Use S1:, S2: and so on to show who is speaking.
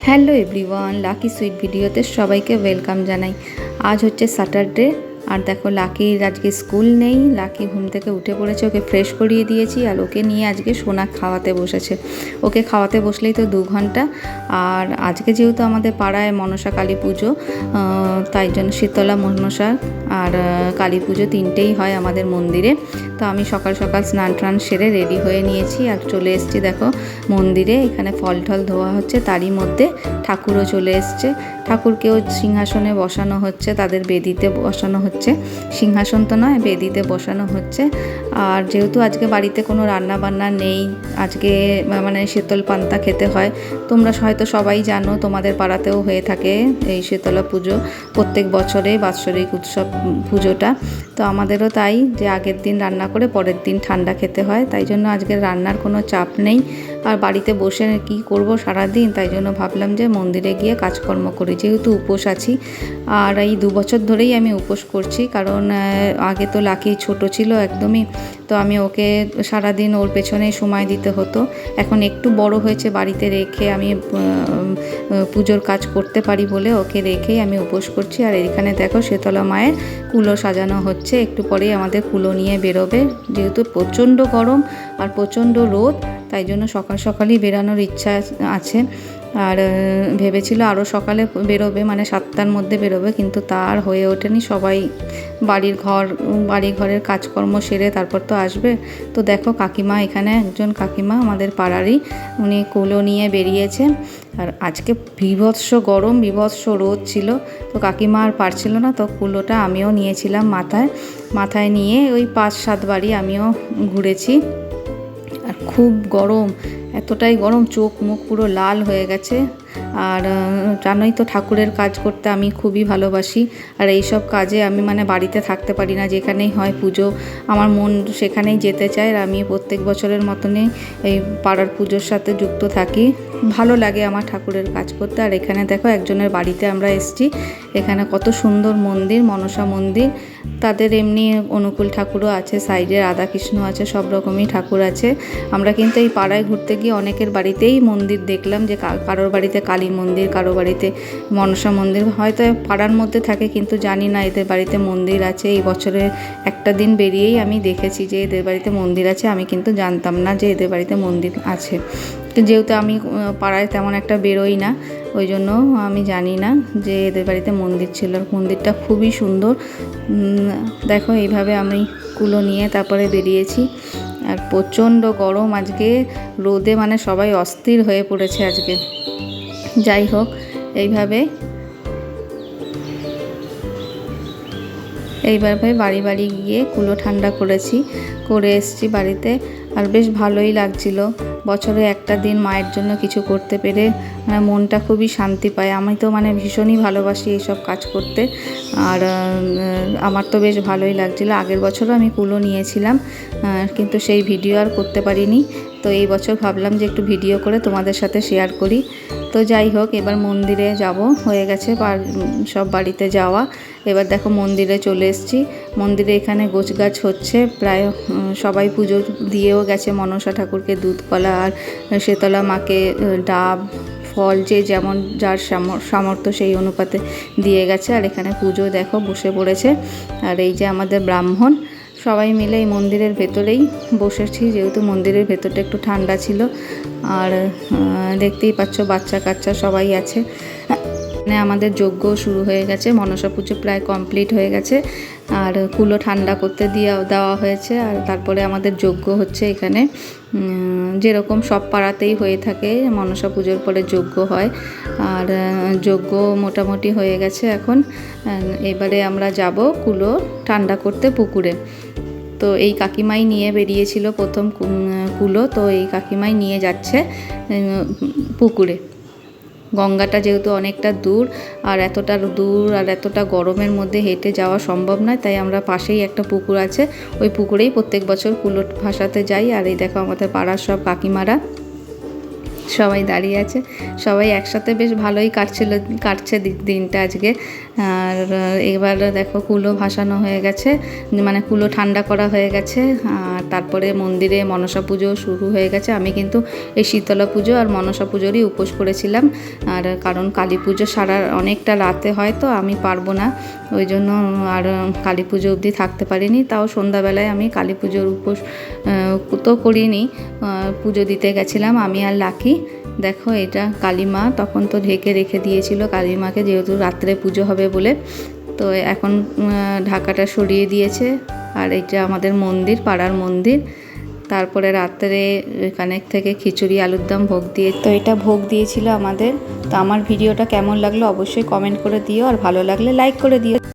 S1: Hello everyone lucky sweet ভিডিওতে সবাইকে welcome জানাই। আজ হচ্ছে স্যাটারডে আর দেখো, লাকির আজকে স্কুল নেই। লাকি ঘুম থেকে উঠে পড়েছে, ওকে ফ্রেশ করিয়ে দিয়েছি আর ওকে নিয়ে আজকে সোনা খাওয়াতে বসেছে। ওকে খাওয়াতে বসলেই তো দু ঘণ্টা। আর আজকে যেহেতু আমাদের পাড়ায় মনসা কালী পুজো তাই জন্য শীতলা মনসা আর কালী পুজো তিনটেই হয় আমাদের মন্দিরে। তো আমি সকাল সকাল স্নান টান সেরে রেডি হয়ে নিয়েছি আর চলে এসেছি দেখো মন্দিরে। এখানে ফল টল ধোয়া হচ্ছে, তারই মধ্যে ঠাকুরও চলে এসছে। ঠাকুরকেও সিংহাসনে বসানো হচ্ছে, তাদের বেদিতে বসানো হচ্ছে। সিংহাসন তো নয়, বেদিতে বসানো হচ্ছে। আর যেহেতু আজকে বাড়িতে কোনো রান্না বান্না নেই, আজকে মানে শীতল পান্তা খেতে হয়, তোমরা হয়তো সবাই জানো তোমাদের পাড়াতেও হয়ে থাকে এই শীতলা পুজো। প্রত্যেক বছরে বাৎসরিক উৎসব পুজোটা। তো আমাদেরও তাই যে আগের দিন রান্না করে পরের দিন ঠান্ডা খেতে হয়, তাই জন্য আজকে রান্নার কোনো চাপ নেই। আর বাড়িতে বসে কি করব সারা দিন তাই জন্য ভাবলাম যে মন্দিরে গিয়ে কাজকর্ম করি। যেহেতু উপোস আছি, আর এই দু বছর ধরেই আমি উপোস করছি, কারণ আগে তো লাকি ছোট ছিল একদমই, তো আমি ওকে সারা দিন ওর পেছনে সময় দিতে হতো। এখন একটু বড় হয়েছে বাড়িতে রেখে আমি পুজোর কাজ করতে পারি বলে ওকে রেখেই আমি উপোস করছি। আর এখানে দেখো শীতলা মায়ের কুলো সাজানো হচ্ছে, একটু পরেই আমাদের কুলো নিয়ে বেরোবে। যেহেতু প্রচণ্ড গরম আর প্রচণ্ড রোদ, তাই জন্য সকাল সকালই বেরানোর ইচ্ছা আছে। আর ভেবেছিল আরও সকালে বেরোবে মানে সাতটার মধ্যে বেরোবে, কিন্তু তার হয়ে ওঠেনি। সবাই বাড়ির ঘর, বাড়ি ঘরের কাজকর্ম সেরে তারপর তো আসবে। তো দেখো, কাকিমা এখানে, একজন কাকিমা আমাদের পাড়ারই, উনি কুলো নিয়ে বেরিয়েছে। আর আজকে বিভৎস গরম, বিভৎস রোদ ছিল, তো কাকিমা আর পারছিল না, তো কুলোটা আমিও নিয়েছিলাম মাথায়। মাথায় নিয়ে ওই পাঁচ সাত বাড়ি আমিও ঘুরেছি। আর খুব গরম এতটাই গরম, চোখ মুখ পুরো লাল হয়ে গেছে। আর জানোই তো ঠাকুরের কাজ করতে আমি খুবই ভালোবাসি। আর এই সব কাজে আমি মানে বাড়িতে থাকতে পারি না, যেখানেই হয় পুজো। আমার মন সেখানেই যেতে চায়। আর আমি প্রত্যেক বছরের মতনই এই পাড়ার পুজোর সাথে যুক্ত থাকি। ভালো লাগে আমার ঠাকুরের কাজ করতে। আর এখানে দেখো একজনের বাড়িতে আমরা এসেছি। এখানে কত সুন্দর মন্দির, মনসা মন্দির। তাদের এমনি অনুকূল ঠাকুরও আছে সাইডে রাধাকৃষ্ণ আছে, সব রকমই ঠাকুর আছে। আমরা কিন্তু এই পাড়ায় ঘুরতে গিয়ে অনেকের বাড়িতেই মন্দির দেখলাম যে কারোর বাড়িতে কালী মন্দির কারও বাড়িতে মনসা মন্দির। হয়তো পাড়ার মধ্যে থাকে কিন্তু জানি না এদের বাড়িতে মন্দির আছে। এই বছরের একটা দিন বেরিয়েই আমি দেখেছি যে এদের বাড়িতে মন্দির আছে। আমি কিন্তু জানতাম না যে এদের বাড়িতে মন্দির আছে। তো যেহেতু আমি পাড়ায় তেমন একটা বেরোই না, ওই জন্য আমি জানি না যে এদের বাড়িতে মন্দির ছিল। মন্দিরটা খুবই সুন্দর। দেখো এইভাবে আমি কুলো নিয়ে তারপরে বেরিয়েছি। আর প্রচণ্ড গরম আজকে, রোদে মানে সবাই অস্থির হয়ে পড়েছে আজকে। যাই হোক, এইভাবে এইভাবে বাড়ি বাড়ি গিয়ে কুলো ঠান্ডা করেছি, করে এসেছি বাড়িতে। আর বেশ ভালোই লাগছিল। বছরে একটা দিন মায়ের জন্য কিছু করতে পেরে মানে মনটা খুবই শান্তি পায়। আমি তো মানে ভীষণই ভালোবাসি এইসব কাজ করতে। আর আমার তো বেশ ভালোই লাগছিল। আগের বছরও আমি কুলো নিয়েছিলাম কিন্তু সেই ভিডিও আর করতে পারিনি। তো এই বছর ভাবলাম যে একটু ভিডিও করে তোমাদের সাথে শেয়ার করি। তো যাই হোক, এবার মন্দিরে যাব। হয়ে গেছে সব বাড়িতে যাওয়া। এবার দেখো মন্দিরে চলে এসেছি। মন্দিরে এখানে গোছগাছ হচ্ছে। প্রায় সবাই পুজো দিয়েও গেছে মনসা ঠাকুরকে দুধ কলা আর শীতলা মাকে ডাব, ফল, যে যেমন যার সাম- সামর্থ্য সেই অনুপাতে দিয়ে গেছে। আর এখানে পুজো দেখো, বসে পড়েছে। আর এই যে আমাদের ব্রাহ্মণ, সবাই মিলে এই মন্দিরের ভেতরেই বসেছি। যেহেতু মন্দিরের ভেতরটা একটু ঠান্ডা ছিল, আর দেখতেই পাচ্ছ বাচ্চা কাচ্চা সবাই আছে। মানে আমাদের যজ্ঞ শুরু হয়ে গেছে, মনসা পুজো প্রায় কমপ্লিট হয়ে গেছে। আর কুলো ঠান্ডা করতে দিয়ে, দেওয়া হয়েছে, আর তারপরে আমাদের যজ্ঞ হচ্ছে এখানে। যেরকম সব পাড়াতেই হয়ে থাকে, মনসা পুজোর পরে যজ্ঞ হয়। আর যজ্ঞ মোটামুটি হয়ে গেছে এখন। এবারে আমরা যাব কুলো ঠান্ডা করতে পুকুরে। তো এই কাকিমাই নিয়ে বেরিয়েছিল প্রথম কুলো, তো এই কাকিমাই নিয়ে যাচ্ছে পুকুরে। গঙ্গাটা যেহেতু অনেকটা দূর, আর এতটা দূর আর এতটা গরমের মধ্যে হেঁটে যাওয়া সম্ভব নয়, তাই আমরা পাশেই একটা পুকুর আছে, ওই পুকুরেই প্রত্যেক বছর কুলোট ভাসাতে যাই। আর এই দেখো আমাদের পাড়ার সব কাকিমারা। সবাই দাঁড়িয়ে আছে। সবাই একসাথে বেশ ভালোই কাটছিল, কাটছে দিনটা আজকে। আর, এবার দেখো কুলো ভাসানো হয়ে গেছে মানে কুলো ঠান্ডা করা হয়ে গেছে। আর তারপরে মন্দিরে মনসা পুজো শুরু হয়ে গেছে। আমি কিন্তু এই শীতলা পুজো আর মনসা পুজোরই উপোস করেছিলাম। আর কারণ কালী পুজো সারা অনেকটা রাতে হয় তো আমি পারব না। ওই জন্য আর কালী পুজো অবধি থাকতে পারিনি। তাও সন্ধ্যাবেলায় আমি কালী পুজোর উপোস তো করিনি। পুজো দিতে গেছিলাম। আমি আর লাকি। দেখো এটা কালীমা, তখন তো ঢেকে রেখে দিয়েছিল কালীমাকে যেহেতু রাত্রে পুজো হবে বলে। তো এখন ঢাকাটা সরিয়ে দিয়েছে। আর এটা আমাদের মন্দির, পাড়ার মন্দির। তারপরে রাত্রে এখানে থেকে খিচুড়ি, আলুর দম, ভোগ দিয়ে তো এটা ভোগ দিয়েছিল আমাদের। তো আমার ভিডিওটা কেমন লাগল অবশ্যই কমেন্ট করে দিও। আর ভালো লাগলে লাইক করে দিও।